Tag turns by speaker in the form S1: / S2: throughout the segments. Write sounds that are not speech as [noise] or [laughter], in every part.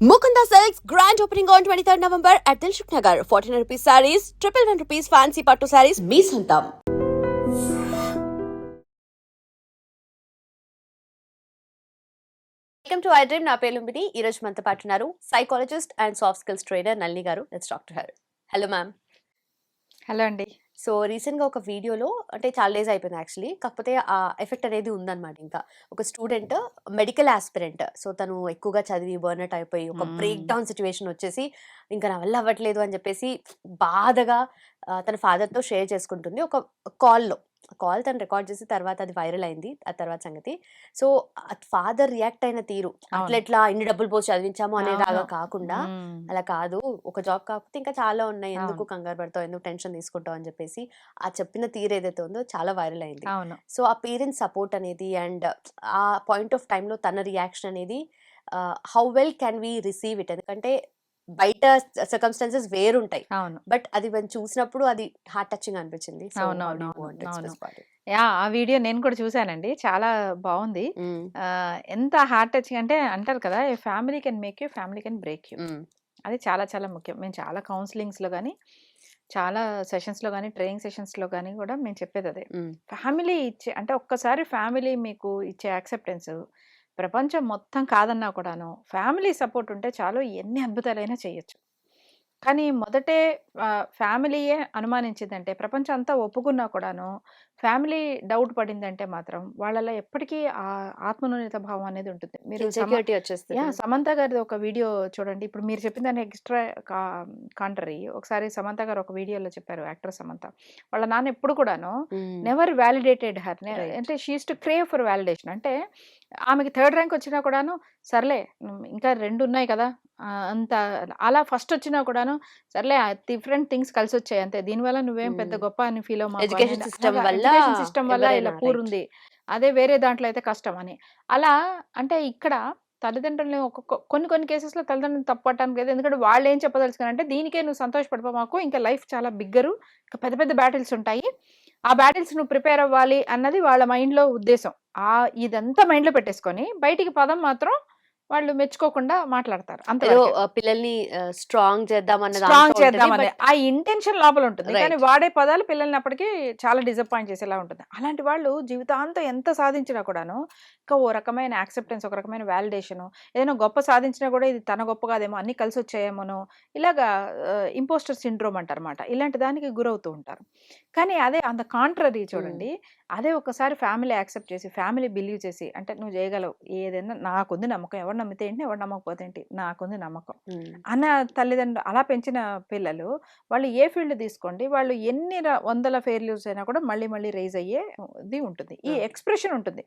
S1: Mukunda Silks grand opening on 23rd November at Dilshuk Nagar. 1400 rupees sarees, triple one rupees fancy patto sarees, మీ సొంతం welcome to I Dream నా పేరు లుంబిని ఈ రోజు మనతో పాటు ఉన్నారు psychologist and soft skills trainer Nalli గారు let's doctor her hello ma'am
S2: hello అండి
S1: సో రీసెంట్గా ఒక వీడియోలో అంటే చాలా డేస్ అయిపోయింది యాక్చువల్లీ. కాకపోతే ఆ ఎఫెక్ట్ అనేది ఉందన్నమాట ఇంకా. ఒక స్టూడెంట్ మెడికల్ ఆస్పిరెంట్. సో తను ఎక్కువగా చదివి బర్నట్ అయిపోయి ఒక. బ్రేక్ డౌన్ సిచ్యువేషన్ వచ్చేసి ఇంకా నా వల్ల అవ్వట్లేదు అని చెప్పేసి బాధగా తన ఫాదర్తో షేర్ చేసుకుంటుంది. ఒక కాల్లో. కాల్ తను రికార్డ్ చేసి తర్వాత అది వైరల్ అయింది ఆ తర్వాత సంగతి సో ఫాదర్ రియాక్ట్ అయిన తీరు అట్లా ఎట్లా ఇన్ని డబ్బులు పోసి చదివించాము అనేలాగా. కాకుండా. అలా కాదు ఒక జాబ్ కాకపోతే ఇంకా చాలా ఉన్నాయి ఎందుకు. కంగారు పడతావు ఎందుకు టెన్షన్ తీసుకుంటావు అని చెప్పేసి ఆ చెప్పిన తీరు ఏదైతే ఉందో చాలా వైరల్ అయింది సో ఆ పేరెంట్స్ సపోర్ట్ అనేది అండ్ ఆ పాయింట్ ఆఫ్ టైంలో తన రియాక్షన్ అనేది how well can we receive it ఎందుకంటే బయట సర్కమ్స్టాన్సెస్ వేరుంటాయి.
S2: అవును.
S1: బట్ అది మనం చూసినప్పుడు అది హార్ట్ టచింగ్ అనిపించింది.
S2: యా ఆ వీడియో నేను కూడా చూశానండి చాలా బాగుంది ఎంత హార్ట్ టచింగ్ అంటే అంటారు కదా family can make you family can break you అది చాలా చాలా ముఖ్యం. మేము చాలా కౌన్సిలింగ్స్లో కానీ చాలా సెషన్స్లో కానీ ట్రైనింగ్ సెషన్స్లో కానీ కూడా మేము చెప్పేది అదే. ఫ్యామిలీ ఇచ్చే అంటే ఒక్కసారి ఫ్యామిలీ మీకు ఇచ్చే యాక్సెప్టెన్స్ ప్రపంచం మొత్తం కాదన్నా కూడాను ఫ్యామిలీ సపోర్ట్ ఉంటే చాలు ఎన్ని అద్భుతాలైనా చేయొచ్చు. కానీ మొదటే ఫ్యామిలీయే అనుమానించిందంటే ప్రపంచం అంతా ఒప్పుకున్నా కూడాను ఫ్యామిలీ డౌట్ పడిందంటే మాత్రం వాళ్ళలో ఎప్పటికీ ఆ ఆత్మన్యూనత భావం అనేది ఉంటుంది. మీరు సమ-
S1: ఇన్సెక్యూరిటీ వచ్చేస్తుంది.
S2: యా సమంత గారిది ఒక వీడియో చూడండి. ఇప్పుడు మీరు చెప్పిన దాన్ని ఎక్స్ట్రా కాంటరీ ఒకసారి సమంత గారు ఒక వీడియోలో చెప్పారు యాక్టర్ సమంత. వాళ్ళ నాన్న ఎప్పుడు కూడాను. Never validated her
S1: Right.
S2: అంటే she's to crave for validation. అంటే ఆమెకి థర్డ్ ర్యాంక్ వచ్చినా కూడాను సర్లే ఇంకా రెండు ఉన్నాయి కదా అంత అలా ఫస్ట్ వచ్చినా కూడాను సర్లే డిఫరెంట్ థింగ్స్ కలిసి వచ్చాయి అంతే. దీనివల్ల నువ్వేం పెద్ద. గొప్ప అని ఫీల్
S1: Education system వల్ల
S2: సిస్టమ్ వల్ల ఇలా. ఉంది. అదే వేరే దాంట్లో అయితే కష్టం అని. అలా అంటే ఇక్కడ తల్లిదండ్రులని ఒక్కొక్క కొన్ని కొన్ని కేసెస్లో తల్లిదండ్రులను తప్పట్టడానికి లేదు. ఎందుకంటే వాళ్ళు ఏం చెప్పదలుచుకున్నారంటే దీనికే నువ్వు సంతోషపడిపో మాకు ఇంకా లైఫ్ చాలా బిగ్గరు ఇంకా పెద్ద పెద్ద బ్యాటిల్స్ ఉంటాయి. ఆ బ్యాటిల్స్ నువ్వు ప్రిపేర్ అవ్వాలి అన్నది వాళ్ళ మైండ్లో ఉద్దేశం. ఆ ఇదంతా మైండ్లో పెట్టేసుకొని బయటికి పదం మాత్రం వాళ్ళు మెచ్చుకోకుండా మాట్లాడతారు. అంత
S1: పిల్లల్ని స్ట్రాంగ్ చేద్దాం
S2: స్ట్రాంగ్
S1: but
S2: ఆ ఇంటెన్షన్ లోపల ఉంటుంది. కానీ. వాడే పదాలు పిల్లల్ని అప్పటికి చాలా డిసప్పాయింట్ చేసేలా ఉంటుంది. అలాంటి వాళ్ళు జీవితాంతం ఎంత సాధించినా కూడాను ఇంకా ఓ రకమైన యాక్సెప్టెన్స్ ఒక రకమైన వ్యాలిడేషన్ ఏదైనా గొప్ప సాధించినా కూడా ఇది తన గొప్ప కాదేమో అన్ని కలిసి వచ్చాయేమోనో ఇలాగా ఇంపోస్టర్ సిండ్రోమ్ అంటారన్నమాట. ఇలాంటి దానికి గురవుతూ ఉంటారు. కానీ అదే అంత కాంట్రరీ చూడండి అదే ఒకసారి ఫ్యామిలీ యాక్సెప్ట్ చేసి ఫ్యామిలీ బిలీవ్ చేసి అంటే నువ్వు చేయగలవు. ఏదైనా నాకుంది నమ్మకం ఎవరు నమ్మితే ఏంటి ఎవరు నమ్మకపోతే ఏంటి? నాకుంది నమ్మకం.
S1: మ్మ్.
S2: అన్న తల్లిదండ్రులు అలా పెంచిన పిల్లలు వాళ్ళు ఏ ఫీల్డ్ తీసుకోండి వాళ్ళు ఎన్ని వందల ఫెయిల్యూర్స్ అయినా కూడా మళ్ళీ మళ్ళీ రైజ్ అయ్యేది ఉంటుంది. ఈ. ఎక్స్ప్రెషన్ ఉంటుంది.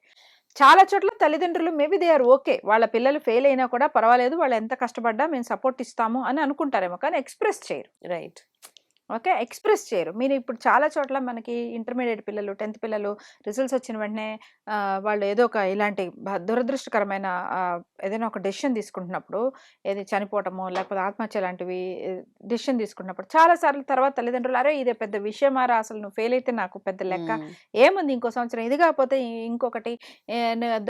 S2: చాలా చోట్ల తల్లిదండ్రులు మేబీ దే ఆర్ ఓకే. వాళ్ళ పిల్లలు ఫెయిల్ అయినా కూడా పర్వాలేదు వాళ్ళు ఎంత కష్టపడ్డా మేము సపోర్ట్ ఇస్తాము అని అనుకుంటారేమో కానీ ఎక్స్ప్రెస్ చేయరు.
S1: రైట్.
S2: ఓకే. ఎక్స్ప్రెస్ చేయరు. మీరు ఇప్పుడు చాలా చోట్ల మనకి ఇంటర్మీడియట్ పిల్లలు టెన్త్ పిల్లలు రిజల్ట్స్ వచ్చిన వెంటనే వాళ్ళు ఏదో ఒక ఇలాంటి దురదృష్టకరమైన ఏదైనా ఒక డెసిషన్ తీసుకుంటున్నప్పుడు ఏది చనిపోవటము లేకపోతే ఆత్మహత్య లాంటివి డెసిషన్ తీసుకున్నప్పుడు చాలా సార్లు తర్వాత తల్లిదండ్రులు అరే ఇదే పెద్ద విషయమారా అసలు నువ్వు ఫెయిల్ అయితే నాకు పెద్ద లెక్క. ఏముంది ఇంకో సంవత్సరం? ఇది కాకపోతే ఇంకొకటి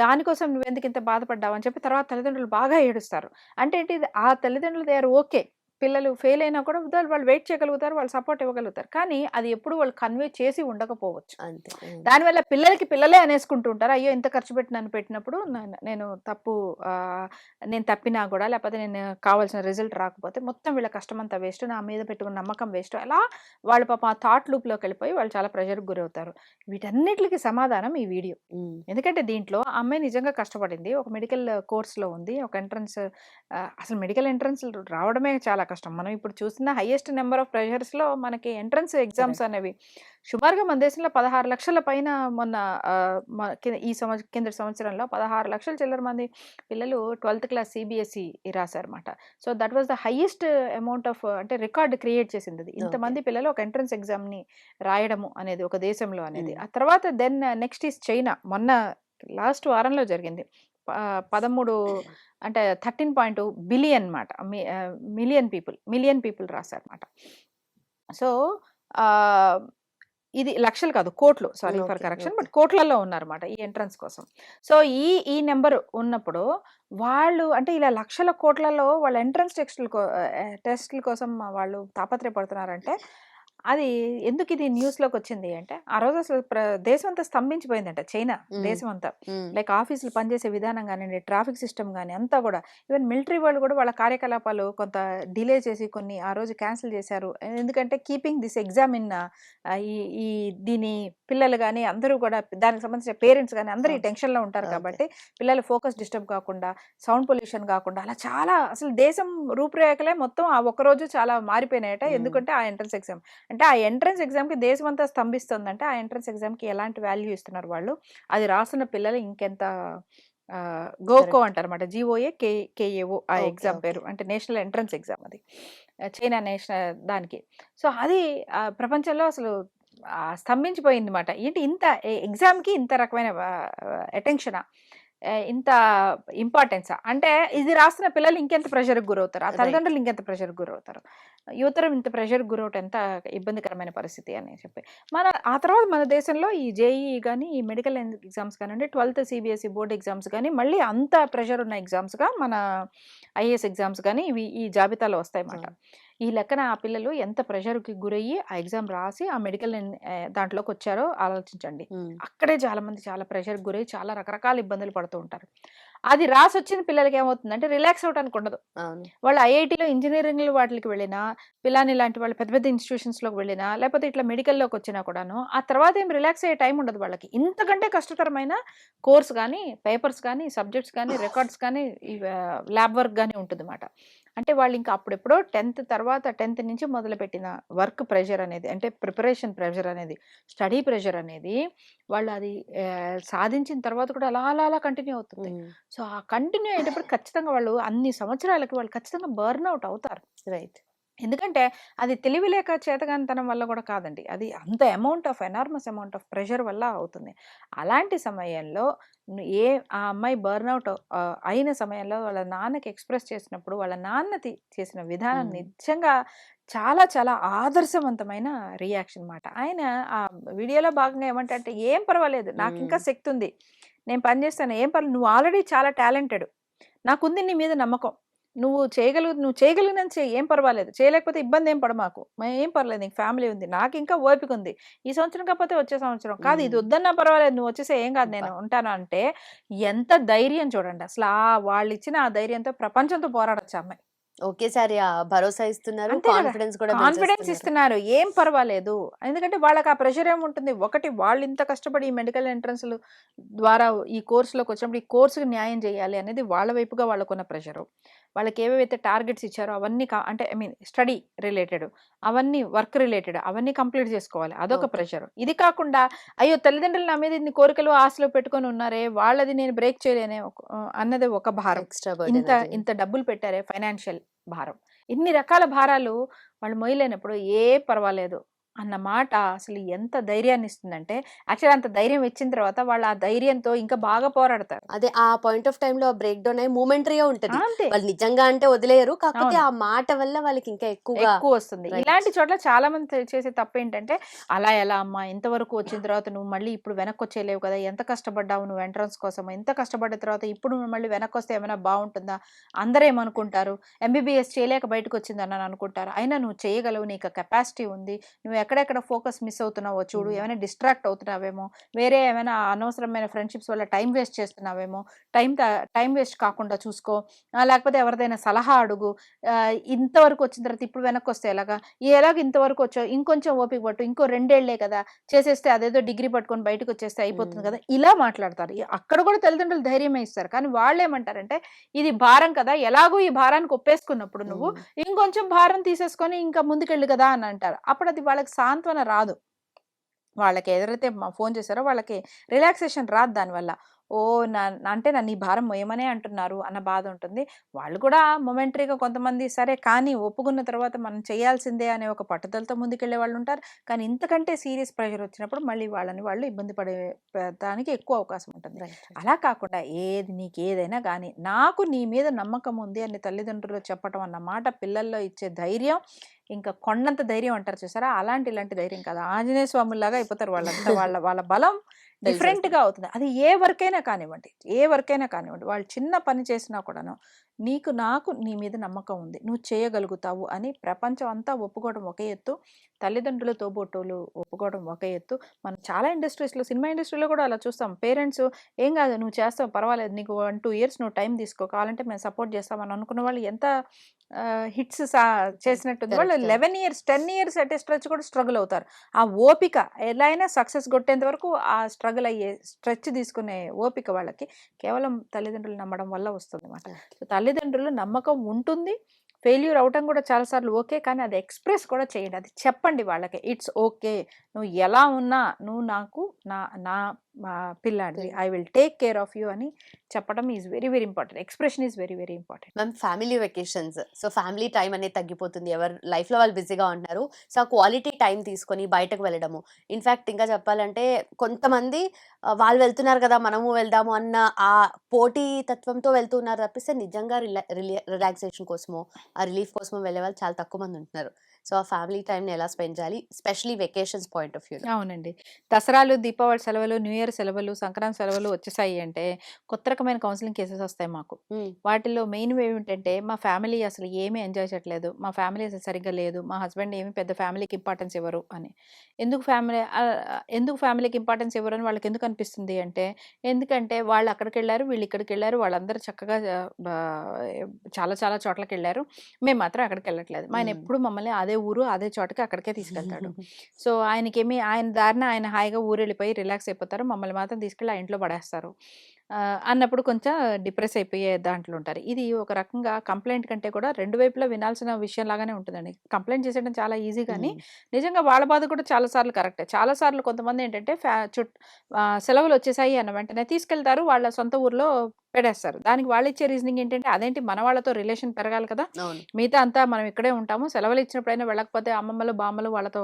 S2: దానికోసం నువ్వు ఎందుకు ఇంత బాధపడ్డావు? అని చెప్పి తర్వాత తల్లిదండ్రులు బాగా ఏడుస్తారు. అంటే ఏంటి? ఆ తల్లిదండ్రులు దే ఆర్ ఓకే. పిల్లలు ఫెయిల్ అయినా కూడా వాళ్ళు వెయిట్ చేయగలుగుతారు వాళ్ళు సపోర్ట్ ఇవ్వగలుగుతారు. కానీ అది ఎప్పుడు వాళ్ళు కన్వే చేసి ఉండకపోవచ్చు.
S1: అంతే.
S2: దానివల్ల పిల్లలకి పిల్లలే అనేసుకుంటూ ఉంటారు. అయ్యో ఇంత ఖర్చు పెట్టి నన్ను పెట్టినప్పుడు నేను తప్పు నేను తప్పినా కూడా లేకపోతే నేను కావాల్సిన రిజల్ట్ రాకపోతే మొత్తం వీళ్ళ కష్టం అంతా వేస్ట్ నా మీద పెట్టుకున్న నమ్మకం వేస్ట్ అలా వాళ్ళు పాప ఆ థాట్ లూప్లోకి వెళ్ళిపోయి వాళ్ళు చాలా ప్రెషర్కి గురవుతారు. వీటన్నిటికి సమాధానం ఈ వీడియో. ఎందుకంటే దీంట్లో ఆ అమ్మాయి నిజంగా కష్టపడింది. ఒక మెడికల్ కోర్స్లో ఉంది. ఒక ఎంట్రన్స్ అసలు మెడికల్ ఎంట్రన్స్ రావడమే చాలా కష్టం. మనం ఇప్పుడు చూసిన హైయెస్ట్ నెంబర్ ఆఫ్ ప్రెషర్స్లో మనకి ఎంట్రన్స్ ఎగ్జామ్స్ అనేవి సుమారుగా మన దేశంలో పదహారు లక్షల పైన మొన్న ఈ సంవత్సరం కింద సంవత్సరంలో పదహారు లక్షల చిల్లర మంది పిల్లలు twelfth class CBSE రాశారన్నమాట. So that was the highest amount of అంటే రికార్డ్ క్రియేట్ చేసింది. అది ఇంతమంది పిల్లలు ఒక ఎంట్రన్స్ ఎగ్జామ్ని రాయడము అనేది ఒక దేశంలో అనేది. ఆ తర్వాత దెన్ నెక్స్ట్ ఈస్ చైనా. మొన్న లాస్ట్ వారంలో జరిగింది. పదమూడు అంటే థర్టీన్ పాయింట్ బిలియన్ మాట. మిలియన్ పీపుల్ మిలియన్ పీపుల్ రాశారన్నమాట. సో ఇది లక్షలు కాదు కోట్లు. Sorry for correction. బట్ కోట్లలో ఉన్నారన్నమాట ఈ ఎంట్రన్స్ కోసం. సో ఈ ఈ నెంబర్ ఉన్నప్పుడు వాళ్ళు అంటే ఇలా లక్షల కోట్లలో వాళ్ళ ఎంట్రన్స్ టెస్టుల టెస్టుల కోసం వాళ్ళు తాపత్రయపడుతున్నారంటే అది ఎందుకు ఇది న్యూస్లోకి వచ్చింది అంటే ఆ రోజు అసలు దేశం అంతా స్తంభించిపోయిందంట చైనా. దేశం అంతా లైక్ ఆఫీసులు పనిచేసే విధానం కానివ్వండి ట్రాఫిక్ సిస్టమ్ కానీ అంతా కూడా ఈవెన్ మిలిటరీ వాళ్ళు కూడా వాళ్ళ కార్యకలాపాలు కొంత డిలే చేసి కొన్ని ఆ రోజు క్యాన్సిల్ చేశారు ఎందుకంటే కీపింగ్ దిస్ ఎగ్జామ్ ఇన్ ఈ ఈ దీని పిల్లలు కానీ అందరూ కూడా దానికి సంబంధించిన పేరెంట్స్ కానీ అందరూ ఈ
S1: Okay.
S2: టెన్షన్లో ఉంటారు. కాబట్టి పిల్లల ఫోకస్ డిస్టర్బ్ కాకుండా సౌండ్ పొల్యూషన్ కాకుండా అలా చాలా అసలు దేశం రూపురేఖలే మొత్తం ఆ రోజు చాలా మారిపోయినాయట. ఎందుకంటే ఆ ఎంట్రన్స్ ఎగ్జామ్ అంటే ఆ ఎంట్రన్స్ ఎగ్జామ్కి దేశం అంతా స్తంభిస్తుందంటే ఆ ఎంట్రన్స్ ఎగ్జామ్కి ఎలాంటి వాల్యూ ఇస్తున్నారు వాళ్ళు? అది రాస్తున్న పిల్లలు ఇంకెంత గోకో అంటారు అనమాట జీఓఏ కే కేఏఓ ఆ ఎగ్జామ్. పేరు. అంటే నేషనల్ ఎంట్రన్స్ ఎగ్జామ్ అది. చైనా నేషనల్ దానికి. సో అది ప్రపంచంలో అసలు స్తంభించిపోయింది అనమాట ఏంటి ఇంత ఎగ్జామ్కి ఇంత రకమైన అటెన్షనా? ఇంత ఇంపార్టెన్సా అంటే ఇది రాస్తున్న పిల్లలు ఇంకెంత ప్రెషర్కి గురవుతారు? ఆ. తల్లిదండ్రులు ఇంకెంత ప్రెషర్కి గురవుతారు? యువతరం ఇంత ప్రెషర్కి గురవటం ఎంత ఇబ్బందికరమైన పరిస్థితి అని చెప్పి. మన ఆ తర్వాత మన దేశంలో ఈ జేఈ కానీ ఈ మెడికల్ ఎగ్జామ్స్ కానివ్వండి ట్వెల్త్ సిబిఎస్ఈ బోర్డ్ ఎగ్జామ్స్ కానీ మళ్ళీ అంత ప్రెషర్ ఉన్న ఎగ్జామ్స్గా మన ఐఏఎస్ ఎగ్జామ్స్ కానీ ఇవి ఈ జాబితాలో వస్తాయి అన్నమాట ఈ లెక్కన ఆ పిల్లలు ఎంత ప్రెషర్కి గురయ్యి ఆ ఎగ్జామ్ రాసి ఆ మెడికల్ దాంట్లోకి వచ్చారో ఆలోచించండి. అక్కడే చాలా మంది చాలా ప్రెషర్కి గురై చాలా రకరకాల ఇబ్బందులు పడుతూ ఉంటారు. అది రాసి వచ్చిన పిల్లలకి ఏమవుతుందంటే రిలాక్స్ అవడానికి ఉండదు. వాళ్ళు ఐఐటీలో ఇంజనీరింగ్ వాటికి వెళ్ళినా పిలాని లాంటి వాళ్ళు పెద్ద పెద్ద ఇన్స్టిట్యూషన్స్లోకి వెళ్ళినా లేకపోతే ఇట్లా మెడికల్లోకి వచ్చినా కూడాను ఆ తర్వాత ఏం రిలాక్స్ అయ్యే టైం ఉండదు వాళ్ళకి. ఇంతకంటే కష్టతరమైన కోర్స్ కానీ పేపర్స్ కానీ సబ్జెక్ట్స్ కానీ రికార్డ్స్ కానీ ల్యాబ్ వర్క్ కానీ ఉంటుంది అంటే వాళ్ళు ఇంకా అప్పుడెప్పుడో టెన్త్ తర్వాత టెన్త్ నుంచి మొదలుపెట్టిన వర్క్ ప్రెషర్ అనేది అంటే ప్రిపరేషన్ ప్రెషర్ అనేది స్టడీ ప్రెషర్ అనేది వాళ్ళు అది సాధించిన తర్వాత కూడా అలా అలా అలా కంటిన్యూ అవుతుంది. సో ఆ కంటిన్యూ అయ్యేటప్పుడు ఖచ్చితంగా వాళ్ళు అన్ని సంవత్సరాలకి వాళ్ళు ఖచ్చితంగా బర్న్ అవుట్ అవుతారు.
S1: రైట్.
S2: ఎందుకంటే అది తెలివిలేక చేతగానితనం వల్ల కూడా కాదండి. అది అంత amount of enormous amount of pressure వల్ల అవుతుంది. అలాంటి సమయంలో ఏ ఆ అమ్మాయి బర్న్అవుట్ అయిన సమయంలో వాళ్ళ నాన్నకి ఎక్స్ప్రెస్ చేసినప్పుడు వాళ్ళ నాన్న చేసిన విధానం. నిజంగా చాలా చాలా ఆదర్శవంతమైన రియాక్షన్ మాట. ఆయన ఆ వీడియోలో భాగంగా ఏమంటే ఏం పర్వాలేదు నాకు ఇంకా. శక్తి ఉంది. నేను పని చేస్తాను. ఏం పర్లేదు నువ్వు ఆల్రెడీ చాలా టాలెంటెడ్. నాకుంది నీ మీద నమ్మకం. నువ్వు చేయగలుగు నువ్వు చేయగలిగినంత చేయి ఏం పర్వాలేదు. చేయలేకపోతే ఇబ్బంది ఏం పడ మాకు ఏం పర్లేదు నీకు ఫ్యామిలీ ఉంది. నాకు ఇంకా ఓపిక ఉంది. ఈ సంవత్సరం కాకపోతే వచ్చే సంవత్సరం. కాదు ఇది. వద్దన్నా పర్వాలేదు నువ్వు వచ్చేసే ఏం కాదు. నేను. ఉంటాను అంటే ఎంత ధైర్యం చూడండి. అసలు ఆ వాళ్ళు ఇచ్చిన ఆ ధైర్యంతో ప్రపంచంతో పోరాడచ్చు అమ్మాయి.
S1: ఒకేసారి భరోసా ఇస్తున్నారు. కాన్ఫిడెన్స్ కూడా
S2: కాన్ఫిడెన్స్. ఇస్తున్నారు. ఏం పర్వాలేదు. ఎందుకంటే వాళ్ళకి ఆ ప్రెషర్ ఏముంటుంది ఒకటి వాళ్ళు ఇంత కష్టపడి ఈ మెడికల్ ఎంట్రన్స్లు ద్వారా ఈ కోర్సులోకి వచ్చినప్పుడు ఈ కోర్సుకి న్యాయం చేయాలి అనేది వాళ్ళ వైపుగా వాళ్ళకున్న ప్రెషరు. వాళ్ళకి ఏవేవైతే టార్గెట్స్ ఇచ్చారో అవన్నీ అంటే ఐ మీన్ స్టడీ రిలేటెడ్ అవన్నీ వర్క్ రిలేటెడ్ అవన్నీ కంప్లీట్ చేసుకోవాలి. అదొక. ప్రెషర్. ఇది కాకుండా అయ్యో తల్లిదండ్రులు నా మీద ఇన్ని కోరికలు ఆశలు పెట్టుకొని ఉన్నారే వాళ్ళది నేను బ్రేక్ చేయలేనే ఒక- అన్నది ఒక భారం. ఇంత ఇంత డబ్బులు పెట్టారే ఫైనాన్షియల్ భారం. ఇన్ని రకాల భారాలు వాళ్ళు మొయ్యలేనప్పుడు ఏ పర్వాలేదు. అన్న మాట అసలు ఎంత ధైర్యాన్ని ఇస్తుందంటే యాక్చువల్ అంత ధైర్యం ఇచ్చిన తర్వాత వాళ్ళు ఆ ధైర్యంతో ఇంకా బాగా పోరాడతారు.
S1: అదే ఆ పాయింట్ ఆఫ్ టైం లో బ్రేక్ డౌన్ అయ్యి మూమెంటరీగా ఉంటది. వాళ్ళు నిజంగా అంటే వదిలేయరు. కాకపోతే. ఆ మాట వల్ల వాళ్ళకి ఇంకా ఎక్కువగా
S2: ఎక్కువ వస్తుంది. ఇలాంటి చోట్ల చాలా మంది చేసే తప్పు ఏంటంటే అలా ఎలా అమ్మా ఇంతవరకు వచ్చిన తర్వాత నువ్వు మళ్ళీ ఇప్పుడు వెనక్కి వచ్చేలేవు కదా ఎంత కష్టపడ్డావు నువ్వు ఎంట్రన్స్ కోసం? ఎంత కష్టపడ్డ తర్వాత ఇప్పుడు నువ్వు మళ్ళీ వెనక్కి వస్తే ఏమైనా బాగుంటుందా? అందరూ ఏమనుకుంటారు? ఎంబీబీఎస్ చేయలేక బయటకు వచ్చిందని అని అనుకుంటారు? అయినా నువ్వు చేయగలవు నీకు కెపాసిటీ ఉంది నువ్వు ఎక్కడెక్కడ ఫోకస్ మిస్ అవుతున్నావో చూడు. ఏమైనా డిస్ట్రాక్ట్ అవుతున్నావేమో వేరే ఏమైనా అనవసరమైన ఫ్రెండ్షిప్స్ వల్ల టైం వేస్ట్ చేస్తున్నావేమో టైం టైం వేస్ట్ కాకుండా చూసుకో. లేకపోతే ఎవరిదైనా సలహా అడుగు. ఇంతవరకు వచ్చిన తర్వాత ఇప్పుడు వెనక్కి వస్తే ఎలాగా? ఎలాగ ఇంతవరకు వచ్చావు? ఇంకొంచెం ఓపిక పట్టు. ఇంకో రెండేళ్ళే కదా చేసేస్తే అదేదో డిగ్రీ పట్టుకొని బయటకు వచ్చేస్తే అయిపోతుంది. కదా. ఇలా మాట్లాడతారు. అక్కడ కూడా తల్లిదండ్రులు ధైర్యమే ఇస్తారు. కానీ వాళ్ళు ఏమంటారంటే ఇది భారం కదా ఎలాగో ఈ భారానికి ఒప్పేసుకున్నప్పుడు నువ్వు ఇంకొంచెం భారం తీసేసుకొని ఇంకా ముందుకెళ్ళు కదా అని అంటారు. అప్పుడు అది వాళ్ళకి సాంత్వన రాదు. వాళ్ళకి ఎవరైతే ఫోన్ చేశారో వాళ్ళకి రిలాక్సేషన్ రాదు దానివల్ల. ఓ నా అంటే నన్ను ఈ భారం మొయ్యమనే అంటున్నారు అన్న బాధ ఉంటుంది. వాళ్ళు కూడా మొమెంటరీగా కొంతమంది సరే కానీ ఒప్పుకున్న తర్వాత మనం చేయాల్సిందే అనే ఒక పట్టుదలతో ముందుకెళ్ళే వాళ్ళు ఉంటారు. కానీ ఇంతకంటే సీరియస్ ప్రెషర్ వచ్చినప్పుడు మళ్ళీ వాళ్ళని వాళ్ళు ఇబ్బంది పడే దానికి ఎక్కువ అవకాశం ఉంటుంది. అలా కాకుండా ఏది నీకు ఏదైనా కానీ నాకు నీ మీద నమ్మకం ఉంది అని తల్లిదండ్రులు చెప్పటం అన్న మాట పిల్లల్లో ఇచ్చే ధైర్యం ఇంకా కొండంత ధైర్యం అంటారు చూసారా? అలాంటి ఇలాంటి ధైర్యం కాదు. ఆంజనేయ స్వాములాగా అయిపోతారు వాళ్ళంతా. వాళ్ళ వాళ్ళ బలం డిఫరెంట్గా అవుతుంది. అది ఏ వర్క్ అయినా కానివ్వండి ఏ వర్క్ అయినా కానివ్వండి వాళ్ళు చిన్న పని చేసినా కూడాను నీకు నాకు నీ మీద నమ్మకం ఉంది. నువ్వు చేయగలుగుతావు అని ప్రపంచం అంతా ఒప్పుకోవడం ఒక ఎత్తు. తల్లిదండ్రులు తోబోటోలు ఒప్పుకోవడం ఒక ఎత్తు. మనం చాలా ఇండస్ట్రీస్లో సినిమా ఇండస్ట్రీలో కూడా అలా చూస్తాం. పేరెంట్స్ ఏం కాదు నువ్వు చేస్తావు పర్వాలేదు నీకు వన్ టూ ఇయర్స్ నువ్వు టైం తీసుకో. కావాలంటే మేము సపోర్ట్ చేస్తామని అనుకున్న వాళ్ళు ఎంత హిట్స్ చేసినట్టుంది. వాళ్ళు. లెవెన్ ఇయర్స్ టెన్ ఇయర్స్ అటే స్ట్రెచ్ కూడా స్ట్రగుల్ అవుతారు. ఆ ఓపిక ఎలా అయినా సక్సెస్ కొట్టేంత వరకు ఆ స్ట్రగుల్ అయ్యే స్ట్రెచ్ తీసుకునే ఓపిక వాళ్ళకి కేవలం తల్లిదండ్రులు నమ్మడం వల్ల వస్తుంది అన్నమాట. సో తల్లిదండ్రులు నమ్మకం ఉంటుంది ఫెయిల్యూర్ అవటం కూడా చాలాసార్లు ఓకే కానీ అది ఎక్స్ప్రెస్ కూడా చేయండి. అది చెప్పండి వాళ్ళకి. ఇట్స్ ఓకే నువ్వు ఎలా ఉన్నా నువ్వు నాకు నా నా మా పిల్లాడివి I will take care of you అని చెప్పడం is very very important. Expression is very very important.
S1: Ma'am family vacations. So family time అనేది తగ్గిపోతుంది. ఎవరు లైఫ్లో వాళ్ళు బిజీగా ఉంటున్నారు. సో ఆ క్వాలిటీ టైం తీసుకొని బయటకు వెళ్ళడము. ఇన్ఫ్యాక్ట్ ఇంకా చెప్పాలంటే కొంతమంది వాళ్ళు వెళ్తున్నారు కదా మనము వెళ్దాము అన్న ఆ పోటీ తత్వంతో వెళ్తున్నారు తప్పిస్తే నిజంగా రిలా రిలాక్సేషన్ కోసమో ఆ రిలీఫ్ కోసమో వెళ్ళే వాళ్ళు చాలా తక్కువ మంది ఉంటున్నారు. సో ఆ ఫ్యామిలీ టైంని ఎలా స్పెండ్ చేయాలి? Specially vacations point of view
S2: అవునండి. దసరాలు దీపావళి సెలవులు న్యూ ఇయర్ సెలవులు సంక్రాంతి సెలవులు వచ్చేసాయి అంటే కొత్త రకమైన కౌన్సిలింగ్ కేసెస్ వస్తాయి మాకు. వాటిల్లో మెయిన్ ఏమిటంటే మా ఫ్యామిలీ అసలు ఏమీ ఎంజాయ్ చేయట్లేదు. మా ఫ్యామిలీ అసలు సరిగ్గా లేదు. మా హస్బెండ్ ఏమి పెద్ద ఫ్యామిలీకి ఇంపార్టెన్స్ ఇవ్వరు అని. ఎందుకు ఫ్యామిలీ ఎందుకు ఫ్యామిలీకి ఇంపార్టెన్స్ ఇవ్వరు అని వాళ్ళకి ఎందుకు అనిపిస్తుంది అంటే ఎందుకంటే వాళ్ళు అక్కడికి వెళ్ళారు వీళ్ళు ఇక్కడికి వెళ్ళారు వాళ్ళందరూ చక్కగా చాలా చాలా చోట్లకి వెళ్ళారు. మేము మాత్రం అక్కడికి వెళ్ళట్లేదు. ఆయన. ఎప్పుడు మమ్మల్ని అదే ఊరు అదే చోటకి అక్కడికే తీసుకెళ్తాడు. [laughs] సో ఆయనకేమి ఆయన దారిన ఆయన హాయిగా ఊరు వెళ్ళిపోయి రిలాక్స్ అయిపోతారు. మమ్మల్ని మాత్రం తీసుకెళ్ళి ఆ ఇంట్లో పడేస్తారు. అన్నప్పుడు కొంచెం డిప్రెస్ అయిపోయే దాంట్లో ఉంటారు. ఇది ఒక రకంగా కంప్లైంట్ కంటే కూడా రెండు వైపులా వినాల్సిన విషయం లాగానే ఉంటుందండి. కంప్లైంట్ చేసేయడం చాలా ఈజీ కానీ నిజంగా వాళ్ళ బాధ కూడా చాలా సార్లు కరెక్టే. చాలా సార్లు కొంతమంది ఏంటంటే ఫ్యా చుట్ సెలవులు వచ్చేసాయి అన్న వెంటనే తీసుకెళ్తారు వాళ్ళ సొంత ఊర్లో పెడేస్తారు దానికి వాళ్ళు ఇచ్చే రీజనింగ్ ఏంటంటే అదేంటి మన వాళ్ళతో రిలేషన్ పెరగాలి కదా. మిగతా అంతా మనం ఇక్కడే ఉంటాము. సెలవులు ఇచ్చినప్పుడైనా వెళ్ళకపోతే అమ్మమ్మలు బామ్మలు వాళ్ళతో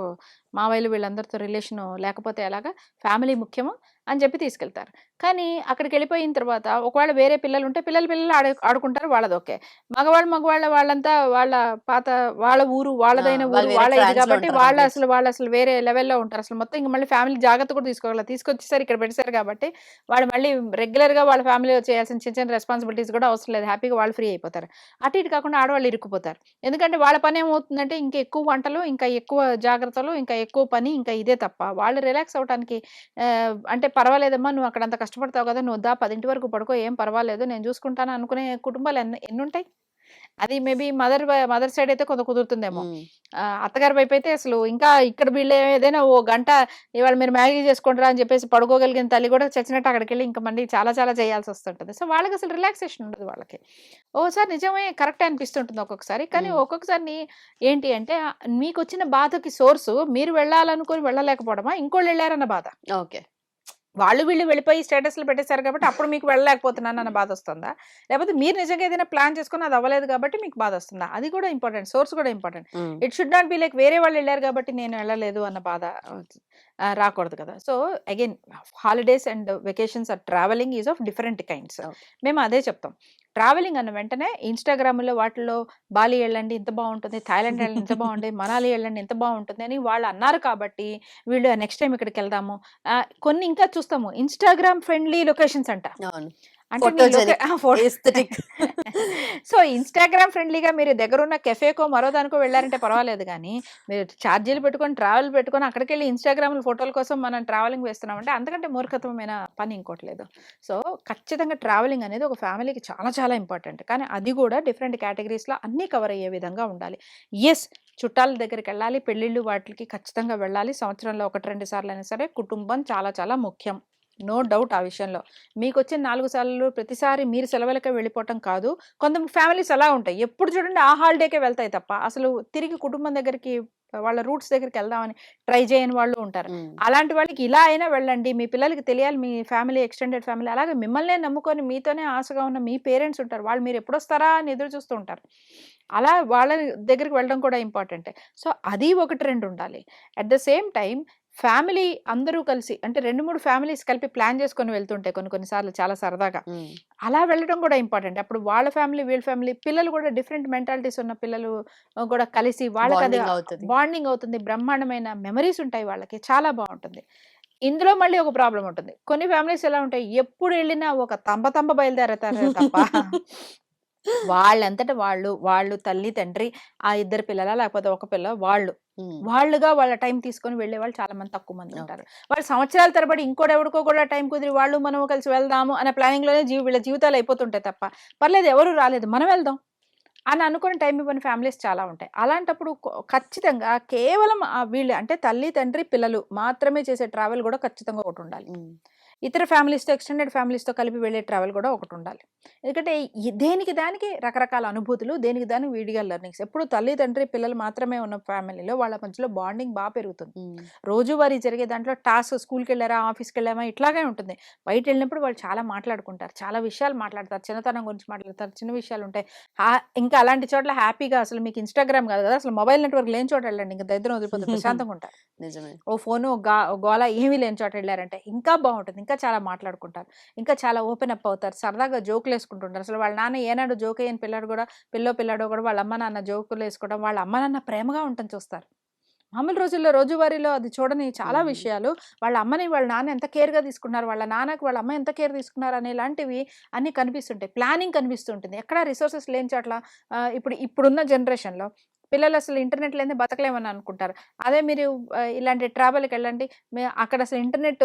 S2: మావయ్యలు వీళ్ళందరితో రిలేషన్ లేకపోతే ఎలాగా? ఫ్యామిలీ ముఖ్యము. అని చెప్పి తీసుకెళ్తారు. కానీ అక్కడికి వెళ్ళిపోయిన తర్వాత ఒకవేళ వేరే పిల్లలు ఉంటే పిల్లలు పిల్లలు ఆడు ఆడుకుంటారు వాళ్ళది ఓకే. మగవాళ్ళు మగవాళ్ళ వాళ్ళంతా వాళ్ళ పాత వాళ్ళ ఊరు వాళ్ళదైన ఊరు వాళ్ళ ఇది కాబట్టి వాళ్ళు. అసలు వాళ్ళు అసలు వేరే లెవెల్లో ఉంటారు. అసలు మొత్తం ఇంక మళ్ళీ ఫ్యామిలీ జాగ్రత్త కూడా తీసుకోవాలి తీసుకొచ్చేసరి ఇక్కడ పెట్టేశారు కాబట్టి వాళ్ళు మళ్ళీ రెగ్యులర్గా వాళ్ళ ఫ్యామిలీలో చేయాల్సిన చిన్న చిన్న రెస్పాన్సిబిలిటీస్ కూడా అవసరం లేదు. హ్యాపీగా వాళ్ళు ఫ్రీ అయిపోతారు. అటు ఇటు కాకుండా ఆడవాళ్ళు ఇరుక్కుపోతారు. ఎందుకంటే వాళ్ళ పని ఏమవుతుందంటే ఇంకా ఎక్కువ వంటలు ఇంకా ఎక్కువ జాగ్రత్తలు ఇంకా ఎక్కువ పని ఇంకా ఇదే తప్ప. వాళ్ళు రిలాక్స్ అవడానికి అంటే పర్వాలేదమ్మా నువ్వు అక్కడ అంత కష్టపడతావు కదా నువ్వు దా పదింటి వరకు పడుకో ఏం పర్వాలేదు నేను చూసుకుంటాను అనుకునే కుటుంబాలు ఎన్ని ఎన్ని ఉంటాయి అది మేబీ మదర్ మదర్ సైడ్ అయితే కొంత కుదురుతుందేమో. అత్తగారి వైపు అయితే అసలు ఇంకా ఇక్కడ వీళ్ళు ఏదైనా ఓ గంట ఇవాళ మీరు మ్యాగీ చేసుకుంటారా అని చెప్పేసి పడుకోగలిగిన తల్లి కూడా చచ్చినట్టు అక్కడికి వెళ్ళి ఇంకా మళ్ళీ చాలా చాలా చేయాల్సి వస్తుంటుంది. సో వాళ్ళకి అసలు రిలాక్సేషన్ ఉండదు వాళ్ళకి. ఓసారి నిజమే కరెక్ట్ అనిపిస్తుంటుంది ఒక్కొక్కసారి కానీ. ఒక్కొక్కసారి ఏంటి అంటే మీకు వచ్చిన బాధకి సోర్సు మీరు వెళ్ళాలనుకుని వెళ్ళలేకపోవడమా? ఇంకోళ్ళు వెళ్ళారన్న బాధ.
S1: ఓకే.
S2: వాళ్ళు వీళ్ళు వెళ్ళిపోయి స్టేటస్లు పెట్టేశారు కాబట్టి అప్పుడు మీకు వెళ్ళలేకపోతున్నాను అన్న బాధ వస్తుందా? లేకపోతే మీరు నిజంగా ఏదైనా ప్లాన్ చేసుకుని అది అవ్వలేదు కాబట్టి మీకు బాధ వస్తుందా? అది కూడా ఇంపార్టెంట్ సోర్స్ కూడా important. It should not be like వేరే వాళ్ళు వెళ్ళారు కాబట్టి నేను వెళ్ళలేదు అన్న బాధ ఆ, రాకూడదు కదా. So again holidays and vacations are travelling is of different kinds. మేము అదే చెప్తాం. ట్రావెలింగ్ అన్న వెంటనే ఇన్స్టాగ్రామ్లో వాటిలో బాలి వెళ్ళండి ఇంత బాగుంటుంది థాయిలాండ్ వెళ్ళండి ఇంత [laughs] బాగుంటుంది మనాలి వెళ్ళండి ఎంత బాగుంటుంది అని వాళ్ళు అన్నారు కాబట్టి వీళ్ళు నెక్స్ట్ టైం ఇక్కడికి వెళ్దాము. ఆ, కొన్ని ఇంకా చూస్తాము. ఇన్స్టాగ్రామ్ ఫ్రెండ్లీ లొకేషన్స్ అంట.
S1: అవును.
S2: అంటే. సో ఇన్స్టాగ్రామ్ ఫ్రెండ్లీగా మీరు దగ్గరున్న కెఫేకో మరో దానికో వెళ్ళారంటే పర్వాలేదు కానీ మీరు ఛార్జీలు పెట్టుకొని ట్రావెల్ పెట్టుకొని అక్కడికి వెళ్ళి ఇన్స్టాగ్రామ్ ఫోటోల కోసం మనం ట్రావెలింగ్ వేస్తున్నామంటే అంతకంటే మూర్ఖత్వమైన పని ఇంకోటి లేదు. సో ఖచ్చితంగా ట్రావెలింగ్ అనేది ఒక ఫ్యామిలీకి చాలా చాలా ఇంపార్టెంట్. కానీ అది కూడా డిఫరెంట్ కేటగిరీస్లో అన్నీ కవర్ అయ్యే విధంగా ఉండాలి. ఎస్ చుట్టాల దగ్గరికి వెళ్ళాలి పెళ్ళిళ్ళు వాటికి ఖచ్చితంగా వెళ్ళాలి. సంవత్సరంలో ఒకటి రెండు సార్లు అయినా సరే కుటుంబం చాలా చాలా ముఖ్యం. నో డౌట్ ఆ విషయంలో. మీకు వచ్చిన నాలుగు సార్లు ప్రతిసారి మీరు సెలవులకే వెళ్ళిపోవటం కాదు. కొంత ఫ్యామిలీస్ అలా ఉంటాయి. ఎప్పుడు చూడండి ఆ హాలిడేకే వెళ్తాయి తప్ప. అసలు తిరిగి కుటుంబం దగ్గరికి వాళ్ళ రూట్స్ దగ్గరికి వెళ్దామని ట్రై చేయని వాళ్ళు ఉంటారు. అలాంటి వాళ్ళకి ఇలా అయినా వెళ్ళండి. మీ పిల్లలకి తెలియాలి. మీ ఫ్యామిలీ ఎక్స్టెండెడ్ ఫ్యామిలీ అలాగే మిమ్మల్నే నమ్ముకొని మీతోనే ఆశగా ఉన్న మీ పేరెంట్స్ ఉంటారు. వాళ్ళు మీరు ఎప్పుడు వస్తారా అని ఎదురు చూస్తూ ఉంటారు. అలా వాళ్ళ దగ్గరికి వెళ్ళడం కూడా ఇంపార్టెంటే. సో అది ఒకటి రెండు ఉండాలి. At the same time family అందరూ కలిసి అంటే రెండు మూడు ఫ్యామిలీస్ కలిపి ప్లాన్ చేసుకొని వెళ్తుంటాయి కొన్ని కొన్నిసార్లు చాలా సరదాగా. అలా వెళ్ళడం కూడా ఇంపార్టెంట్. అప్పుడు వాళ్ళ ఫ్యామిలీ వీళ్ళ ఫ్యామిలీ పిల్లలు కూడా డిఫరెంట్ మెంటాలిటీస్ ఉన్న పిల్లలు కూడా కలిసి వాళ్ళకి అది బాండింగ్ అవుతుంది. బ్రహ్మాండమైన మెమరీస్ ఉంటాయి వాళ్ళకి. చాలా బాగుంటుంది. ఇందులో మళ్ళీ ఒక ప్రాబ్లం ఉంటుంది. కొన్ని ఫ్యామిలీస్ ఎలా ఉంటాయి? ఎప్పుడు వెళ్ళినా ఒక తంబ తంబ బయలుదేరతారే తప్ప. [laughs] [laughs] వాళ్ళంతట వాళ్ళు వాళ్ళు తల్లి తండ్రి ఆ ఇద్దరు పిల్లల లేకపోతే ఒక పిల్ల వాళ్ళు. వాళ్ళుగా వాళ్ళ టైం తీసుకొని వెళ్ళే వాళ్ళు చాలా మంది తక్కువ మంది ఉంటారు. వాళ్ళు సంవత్సరాల తరబడి ఇంకోటి ఎవరికో కూడా టైం కుదిరి వాళ్ళు మనం కలిసి వెళ్దాము అనే ప్లానింగ్లోనే జీవి వీళ్ళ జీవితాలు అయిపోతుంటాయి తప్ప. పర్లేదు ఎవరు రాలేదు మనం వెళ్దాం అని అనుకుని టైం ఇవ్వని ఫ్యామిలీస్ చాలా ఉంటాయి. అలాంటప్పుడు ఖచ్చితంగా కేవలం వీళ్ళు అంటే తల్లి తండ్రి పిల్లలు మాత్రమే చేసే ట్రావెల్ కూడా ఖచ్చితంగా ఒకటి ఉండాలి. ఇతర ఫ్యామిలీస్తో ఎక్స్టెండెడ్ ఫ్యామిలీస్తో కలిపి వెళ్ళే ట్రావెల్ కూడా ఒకటి ఉండాలి. ఎందుకంటే దేనికి దానికి రకరకాల అనుభూతులు దేనికి దానికి వీడిగా లెర్నింగ్స్. ఎప్పుడు తల్లి తండ్రి పిల్లలు మాత్రమే ఉన్న ఫ్యామిలీలో వాళ్ళ మధ్యలో బాండింగ్ బాగా పెరుగుతుంది. రోజువారీ జరిగే దాంట్లో టాస్క్ స్కూల్కి వెళ్ళారా ఆఫీస్కి వెళ్ళామా ఇట్లాగే ఉంటుంది. బయట వెళ్ళినప్పుడు వాళ్ళు చాలా మాట్లాడుకుంటారు చాలా విషయాలు మాట్లాడతారు చిన్నతనం గురించి మాట్లాడతారు చిన్న విషయాలు ఉంటాయి. ఇంకా అలాంటి చోట్ల హ్యాపీగా అసలు మీకు ఇన్స్టాగ్రామ్ కాదు కదా అసలు మొబైల్ నెట్వర్క్ లేని చోట వెళ్ళండి ఇంకా దరిద్రం వదిలిపోతుంది [laughs] ప్రశాంతంగా ఉంటారు.
S1: నిజమే.
S2: ఓ ఫోను గా గోల ఏమీ లేని చోట వెళ్ళారంటే ఇంకా బాగుంటుంది. ఇంకా చాలా మాట్లాడుకుంటారు. ఇంకా చాలా ఓపెన్ అప్ అవుతారు. సరదాగా జోకులు వేసుకుంటుంటారు. అసలు వాళ్ళ నాన్న ఏనాడు జోక్ అయ్యని పిల్లాడు కూడా పిల్లో పిల్లాడో కూడా వాళ్ళ అమ్మ నాన్న జోకులు వేసుకోవడం వాళ్ళ అమ్మ నాన్న ప్రేమగా ఉండటం చూస్తారు. మామూలు రోజుల్లో రోజువారీలో అది చూడని చాలా. విషయాలు. వాళ్ళ అమ్మని వాళ్ళ నాన్న ఎంత కేర్గా తీసుకున్నారు వాళ్ళ నాన్నకి వాళ్ళ అమ్మ ఎంత కేర్ తీసుకున్నారు అనే ఇలాంటివి అన్నీ కనిపిస్తుంటాయి. ప్లానింగ్ కనిపిస్తుంటుంది. ఎక్కడ రిసోర్సెస్ లేని చోట్ల ఇప్పుడు ఇప్పుడున్న జనరేషన్లో పిల్లలు అసలు ఇంటర్నెట్ లేని బతకలేమని అనుకుంటారు. అదే మీరు ఇలాంటి ట్రావెల్కి వెళ్ళండి అక్కడ అసలు ఇంటర్నెట్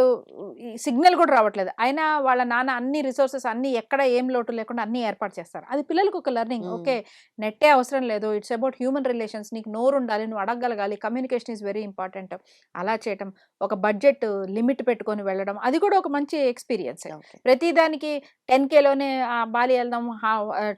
S2: సిగ్నల్ కూడా రావట్లేదు. అయినా వాళ్ళ నాన్న అన్ని రిసోర్సెస్ అన్ని ఎక్కడ ఏం లోటు లేకుండా అన్ని ఏర్పాటు చేస్తారు. అది పిల్లలకు ఒక లెర్నింగ్. ఓకే నెట్టే అవసరం లేదు. It's about human relations. నీకు నోరు ఉండాలి నువ్వు అడగగలగాలి. Communication is very important. అలా చేయటం ఒక బడ్జెట్ లిమిట్ పెట్టుకొని వెళ్ళడం అది కూడా ఒక మంచి ఎక్స్పీరియన్స్. ప్రతిదానికి టెన్ కేలోనే బాలి వెళ్దాం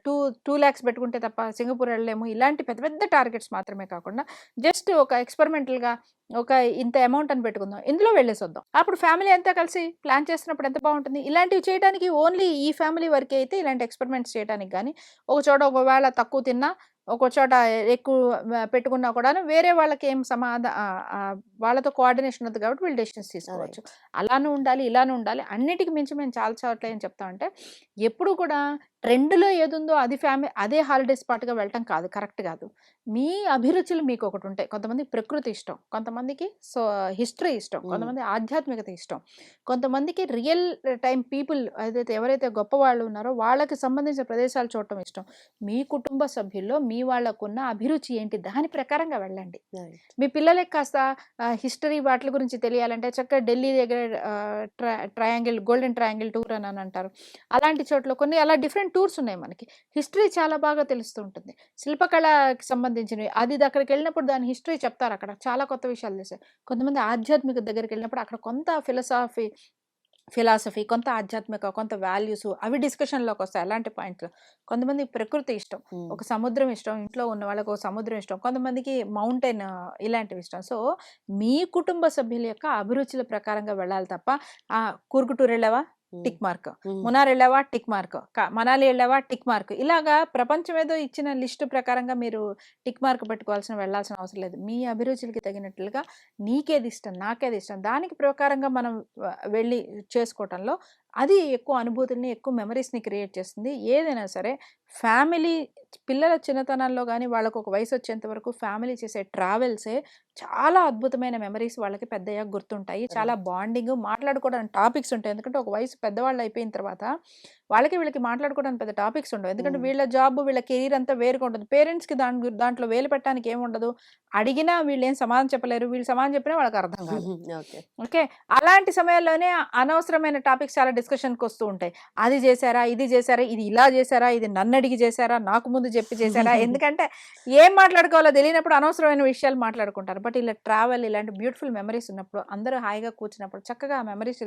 S2: టూ టూ ల్యాక్స్ పెట్టుకుంటే తప్ప సింగపూర్ వెళ్ళలేము. ఇలాంటి పెద్ద పెద్ద టార్గెట్స్ మాత్రమే కాకుండా జస్ట్ ఒక ఎక్స్పెరిమెంటల్గా ఒక ఇంత అమౌంట్ అని పెట్టుకుందాం. ఇందులో వెళ్ళేసి వద్దాం అప్పుడు ఫ్యామిలీ అంతా కలిసి ప్లాన్ చేసినప్పుడు ఎంత బాగుంటుంది? ఇలాంటివి చేయడానికి ఓన్లీ ఈ ఫ్యామిలీ వరకే అయితే ఇలాంటి ఎక్స్పెరిమెంట్స్ చేయడానికి కానీ ఒక చోట ఒకవేళ తక్కువ తిన్నా ఒక చోట ఎక్కువ పెట్టుకున్నా కూడా వేరే వాళ్ళకి ఏం సమాధా వాళ్ళతో కోఆర్డినేషన్ ఉంది కాబట్టి వీళ్ళు డెసిషన్స్ తీసుకోవచ్చు. అలానూ ఉండాలి ఇలానూ ఉండాలి అన్నిటికి మించి మేము చాలా చోట్ల ఏం చెప్తామంటే ఎప్పుడు కూడా ట్రెండ్లో ఏదుందో అది ఫ్యామిలీ అదే హాలిడే స్పాట్గా వెళ్ళటం కాదు కరెక్ట్ కాదు. మీ అభిరుచులు మీకు ఒకటి ఉంటాయి. కొంతమంది ప్రకృతి ఇష్టం కొంతమందికి సో హిస్టరీ ఇష్టం. కొంతమంది ఆధ్యాత్మికత ఇష్టం కొంతమందికి రియల్ టైం పీపుల్ ఏదైతే ఎవరైతే గొప్ప వాళ్ళు ఉన్నారో వాళ్ళకి సంబంధించిన ప్రదేశాలు చూడటం ఇష్టం. మీ కుటుంబ సభ్యుల్లో మీ వాళ్ళకున్న అభిరుచి ఏంటి? దాని ప్రకారంగా వెళ్ళండి. మీ పిల్లలకి కాస్త హిస్టరీ వాటి గురించి తెలియాలంటే చక్కగా ఢిల్లీ దగ్గర try triangle golden triangle tour అని అని అంటారు. అలాంటి చోట్ల కొన్ని అలా డిఫరెంట్ టూర్స్ ఉన్నాయి మనకి. హిస్టరీ చాలా బాగా తెలుస్తూ ఉంటుంది. శిల్పకళకి సంబంధించినవి అది ఇది అక్కడికి వెళ్ళినప్పుడు దాని హిస్టరీ చెప్తారు అక్కడ. చాలా కొత్త విషయాలు తెలుస్తాయి కొంతమంది ఆధ్యాత్మిక దగ్గరికి వెళ్ళినప్పుడు అక్కడ కొంత ఫిలసాఫీ ఫిలాసఫీ కొంత ఆధ్యాత్మిక కొంత వాల్యూస్ అవి డిస్కషన్లోకి వస్తాయి. అలాంటి పాయింట్స్ కొంతమంది ప్రకృతి ఇష్టం ఒక సముద్రం ఇష్టం ఇంట్లో ఉన్న వాళ్ళకి ఒక సముద్రం ఇష్టం కొంతమందికి మౌంటైన్ ఇలాంటివి ఇష్టం. సో మీ కుటుంబ సభ్యుల యొక్క అభిరుచుల ప్రకారంగా వెళ్ళాలి తప్ప ఆ కూర్గుటూరు వెళ్ళావా? Tick mark. మునార్ వెళ్ళావా టిక్ మార్క్. మనాలి వెళ్ళావా టిక్ మార్క్. ఇలాగా ప్రపంచం ఏదో ఇచ్చిన లిస్ట్ ప్రకారంగా మీరు టిక్ మార్క్ పెట్టుకోవాల్సిన వెళ్ళాల్సిన అవసరం లేదు. మీ అభిరుచులకి తగినట్లుగా నీకేది ఇష్టం నాకేది ఇష్టం దానికి ప్రకారంగా మనం వెళ్ళి చేసుకోవటంలో అది ఎక్కువ అనుభూతుల్ని ఎక్కువ మెమరీస్ని క్రియేట్ చేస్తుంది. ఏదైనా సరే ఫ్యామిలీ పిల్లల చిన్నతనాల్లో కానీ వాళ్ళకు ఒక వయసు వచ్చేంత వరకు ఫ్యామిలీ చేసే ట్రావెల్సే చాలా అద్భుతమైన మెమరీస్ వాళ్ళకి పెద్దయ్యాక గుర్తుంటాయి. చాలా బాండింగ్ మాట్లాడుకోవడానికి టాపిక్స్ ఉంటాయి. ఎందుకంటే ఒక వయసు పెద్దవాళ్ళు అయిపోయిన తర్వాత వాళ్ళకి వీళ్ళకి మాట్లాడుకోవడానికి పెద్ద టాపిక్స్ ఉండవు. ఎందుకంటే. వీళ్ళ జాబ్ వీళ్ళ కెరీర్ అంతా వేరుగా ఉంటుంది. పేరెంట్స్కి దాని దాంట్లో వేలు పెట్టడానికి ఏముండదు. అడిగినా వీళ్ళు ఏం సమాధానం చెప్పలేరు. వీళ్ళు సమాధానం చెప్పినా వాళ్ళకి అర్థం కాదు. [laughs]
S1: ఓకే.
S2: అలాంటి సమయాల్లోనే అనవసరమైన టాపిక్స్ చాలా డిస్కషన్కి వస్తూ ఉంటాయి. అది చేశారా? ఇది చేశారా? ఇది ఇలా చేశారా? ఇది నన్ను అడిగి చేశారా? నాకు ముందు చెప్పి చేశారా? [laughs] ఎందుకంటే ఏం మాట్లాడుకోవాలో తెలియనప్పుడు అనవసరమైన విషయాలు మాట్లాడుకుంటారు. బట్ ఇలా ట్రావెల్ ఇలాంటి బ్యూటిఫుల్ మెమరీస్ ఉన్నప్పుడు అందరూ హాయిగా కూర్చున్నప్పుడు చక్కగా ఆ మెమరీస్